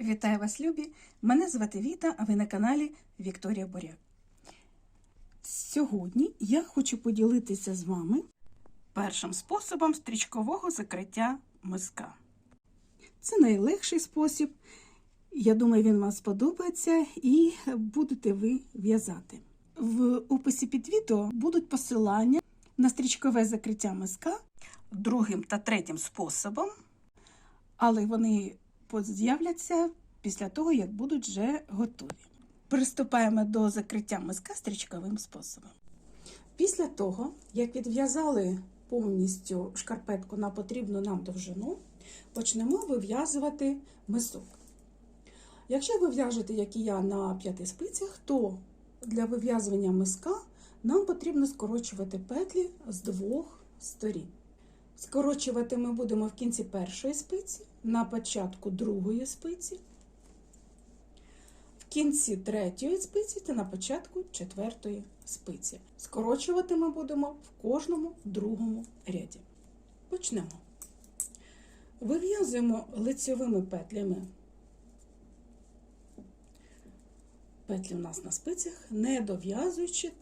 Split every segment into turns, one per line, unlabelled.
Вітаю вас, любі! Мене звати Віта, а ви на каналі Вікторія Боряк. Сьогодні я хочу поділитися з вами першим способом стрічкового закриття миска. Це найлегший спосіб. Я думаю, він вам сподобається і будете ви в'язати. В описі під відео будуть посилання на стрічкове закриття миска другим та третім способом, але вони з'являться після того, як будуть вже готові. Приступаємо до закриття миска стрічковим способом. Після того, як відв'язали повністю шкарпетку на потрібну нам довжину, почнемо вив'язувати мисок. Якщо ви в'яжете, як і я, на п'яти спицях, то для вив'язування миска нам потрібно скорочувати петлі з двох сторін. Скорочувати ми будемо в кінці першої спиці, на початку другої спиці, в кінці третьої спиці та на початку четвертої спиці. Скорочувати ми будемо в кожному другому ряді. Почнемо. Вив'язуємо лицьовими петлями. Петлі у нас на спицях, не дов'язуючи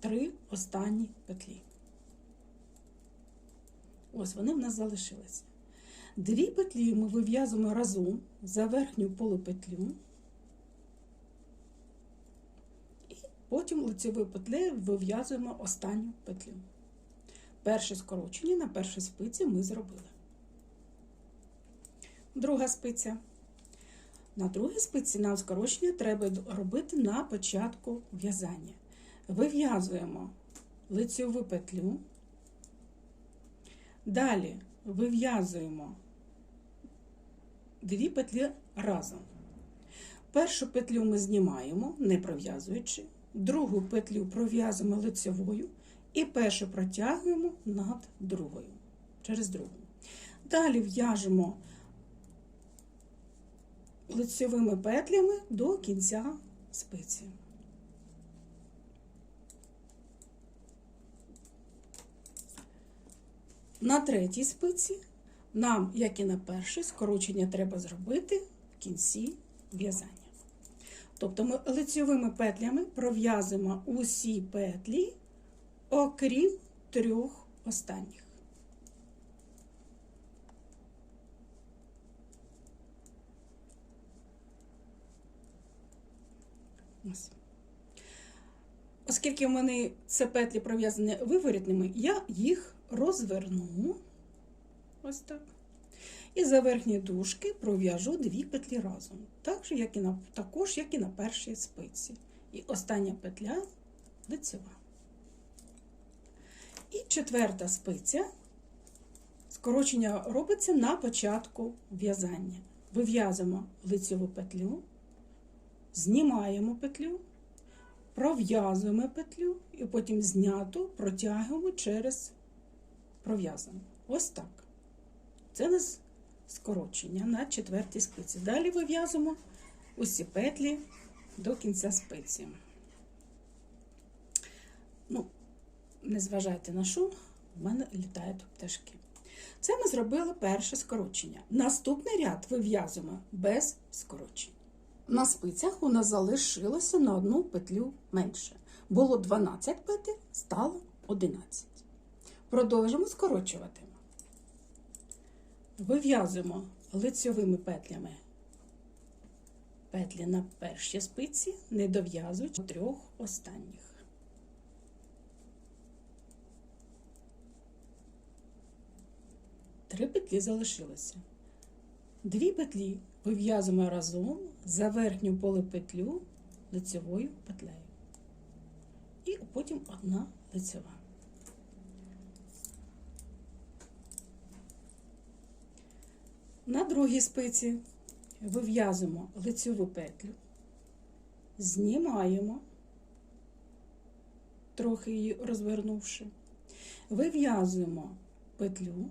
три останні петлі. Ось вони в нас залишилися. Дві петлі ми вив'язуємо разом за верхню полупетлю. І потім лицевою петлею вив'язуємо останню петлю. Перше скорочення на першій спиці ми зробили. Друга спиця. На другій спиці нам скорочення треба робити на початку в'язання. Вив'язуємо лицеву петлю. Далі вив'язуємо дві петлі разом. Першу петлю ми знімаємо, не пров'язуючи, другу петлю пров'язуємо лицевою і першу протягуємо над другою, через другу. Далі в'яжемо лицевими петлями до кінця спиці. На третій спиці нам, як і на першій, скорочення треба зробити в кінці в'язання. Тобто ми лицьовими петлями пров'язуємо усі петлі, окрім трьох останніх. Оскільки в мене це петлі пров'язані виворітними, я їх розверну ось так. І за верхні дужки пров'яжу дві петлі разом, так же, як і на, також, як і на першій спиці. І остання петля лицева. І четверта спиця. Скорочення робиться на початку в'язання. Вив'язуємо лицеву петлю, знімаємо петлю, пров'язуємо петлю і потім зняту протягуємо через пров'язану. Ось так. Це нас скорочення на четвертій спиці. Далі вив'язуємо усі петлі до кінця спиці. Ну, не зважайте на шум, в мене літають пташки. Це ми зробили перше скорочення. Наступний ряд вив'язуємо без скорочень. На спицях у нас залишилося на одну петлю менше. Було 12 петель, стало 11. Продовжимо скорочувати. Вив'язуємо лицьовими петлями петлі на першій спиці, не дов'язуючи трьох останніх. Три петлі залишилося. Дві петлі вив'язуємо разом за верхню полупетлю лицевою петлею. І потім одна лицева. На другій спиці вив'язуємо лицеву петлю, знімаємо, трохи її розвернувши, вив'язуємо петлю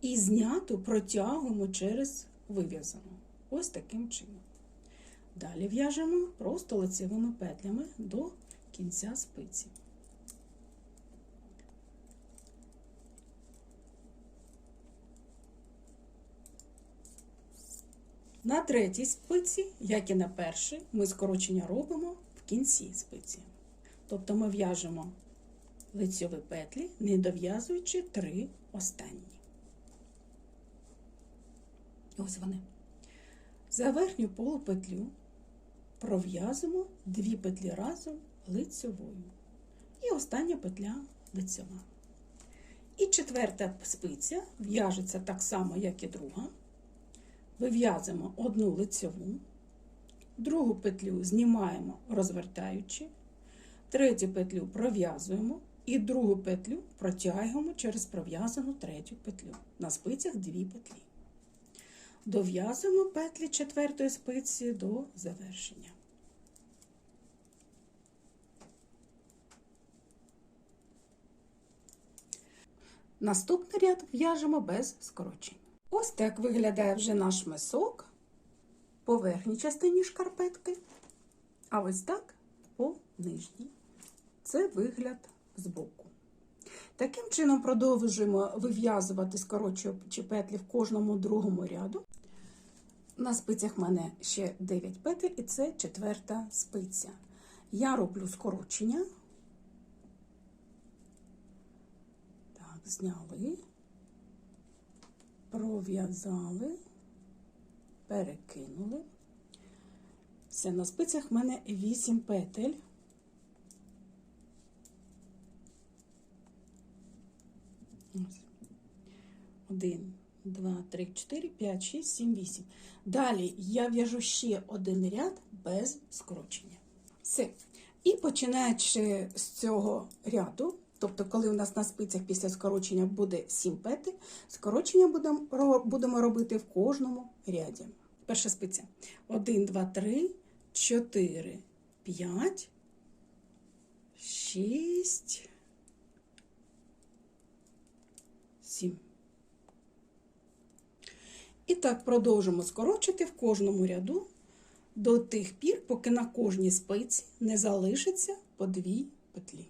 і зняту протягуємо через вив'язану. Ось таким чином. Далі в'яжемо просто лицевими петлями до кінця спиці. На третій спиці, як і на першій, ми скорочення робимо в кінці спиці. Тобто ми в'яжемо лицьові петлі, не дов'язуючи три останні. Ось вони. За верхню полупетлю пров'язуємо дві петлі разом лицьовою. І остання петля лицьова. І четверта спиця в'яжеться так само, як і друга. Вив'язуємо одну лицьову, другу петлю знімаємо, розвертаючи, третю петлю пров'язуємо і другу петлю протягуємо через пров'язану третю петлю. На спицях дві петлі. Дов'язуємо петлі четвертої спиці до завершення. Наступний ряд в'яжемо без скорочень. Ось так виглядає вже наш мисок по верхній частині шкарпетки, а ось так по нижній. Це вигляд збоку. Таким чином продовжуємо вив'язувати скорочуючи петлі в кожному другому ряду. На спицях в мене ще 9 петель, і це четверта спиця. Я роблю скорочення. Так, зняли, пров'язали, перекинули. Все, на спицях в мене 8 петель. Один, два, три, чотири, п'ять, шість, сім, вісім. Далі я в'яжу ще один ряд без скорочення. Все. І починаючи з цього ряду, тобто, коли у нас на спицях після скорочення буде 7 петель, скорочення будемо, робити в кожному ряді. Перша спиця. 1, 2, 3, 4, 5, 6, 7. І так продовжимо скорочити в кожному ряду до тих пір, поки на кожній спиці не залишиться по дві петлі.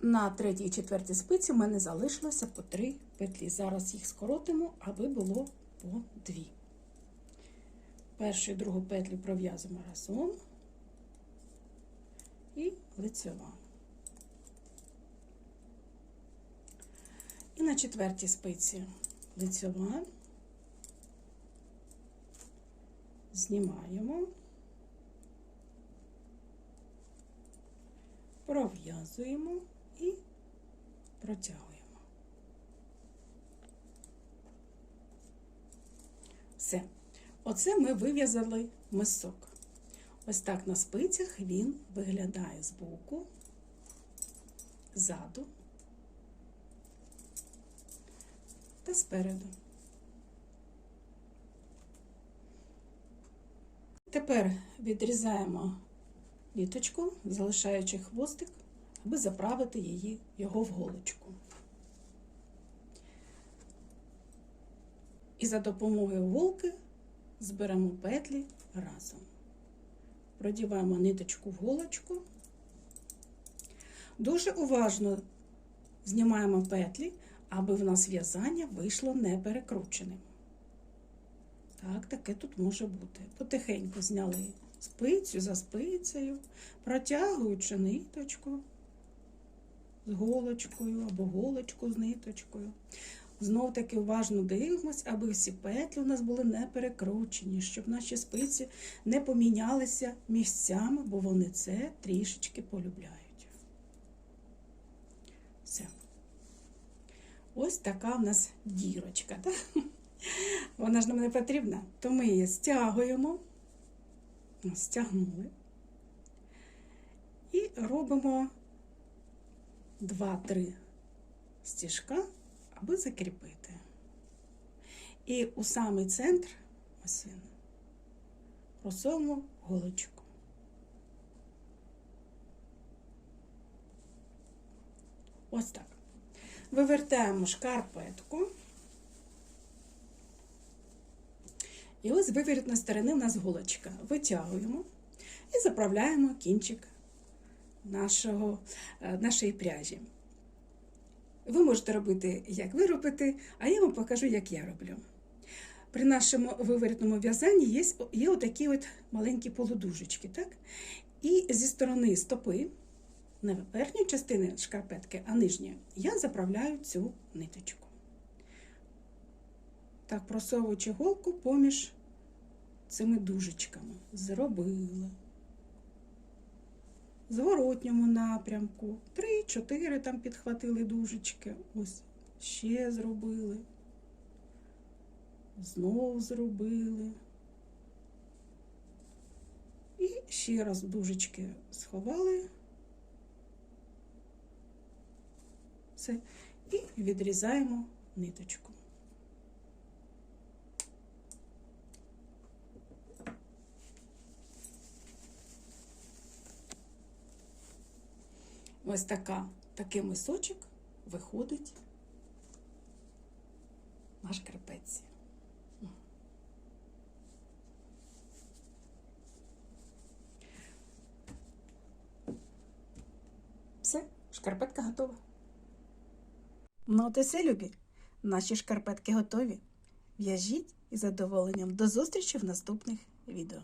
На третій і четвертій спиці в мене залишилося по три петлі. Зараз їх скоротимо, аби було по дві. Першу і другу петлю пров'язуємо разом і лицева. І на четвертій спиці лицьова, знімаємо, пров'язуємо і протягуємо. Все. Оце ми вив'язали мисок. Ось так на спицях він виглядає збоку, ззаду та спереду. Тепер відрізаємо ниточку, залишаючи хвостик, аби заправити її, його в голочку. І за допомогою голки зберемо петлі разом. Продіваємо ниточку в голочку. Дуже уважно знімаємо петлі, аби в нас в'язання вийшло не перекрученим. Так, таке тут може бути. Потихеньку зняли спицю за спицею, протягуючи ниточку з голочкою або голочку з ниточкою. Знов таки уважно дивимось, аби всі петлі у нас були не перекручені, щоб наші спиці не помінялися місцями, бо вони це трішечки полюбляють. Все. Ось така в нас дірочка. Так? Вона ж нам не потрібна, то ми її стягуємо, стягнули і робимо 2-3 стіжка, аби закріпити. І у самий центр ось просовуємо голочку. Ось так. Вивертаємо шкарпетку. І ось з виворітної сторони у нас голочка. Витягуємо і заправляємо кінчик нашого, е, нашої пряжі. Ви можете робити, як ви робите, а я вам покажу, як я роблю. при нашому виворітному в'язанні є, є отакі от маленькі полудужечки, так? І зі сторони стопи, не верхньої частини шкарпетки, а нижньої, я заправляю цю ниточку. Так, просовуючи голку поміж цими дужечками. Зробила. Зворотньому напрямку. Три-чотири там підхватили дужечки. Ось ще зробили. Знов зробили. І ще раз дужечки сховали. Все. І відрізаємо ниточку. Ось така, такий мисочок виходить на шкарпетці. Все, шкарпетка готова. Ну, от все, любі. Наші шкарпетки готові. В'яжіть із задоволенням. До зустрічі в наступних відео.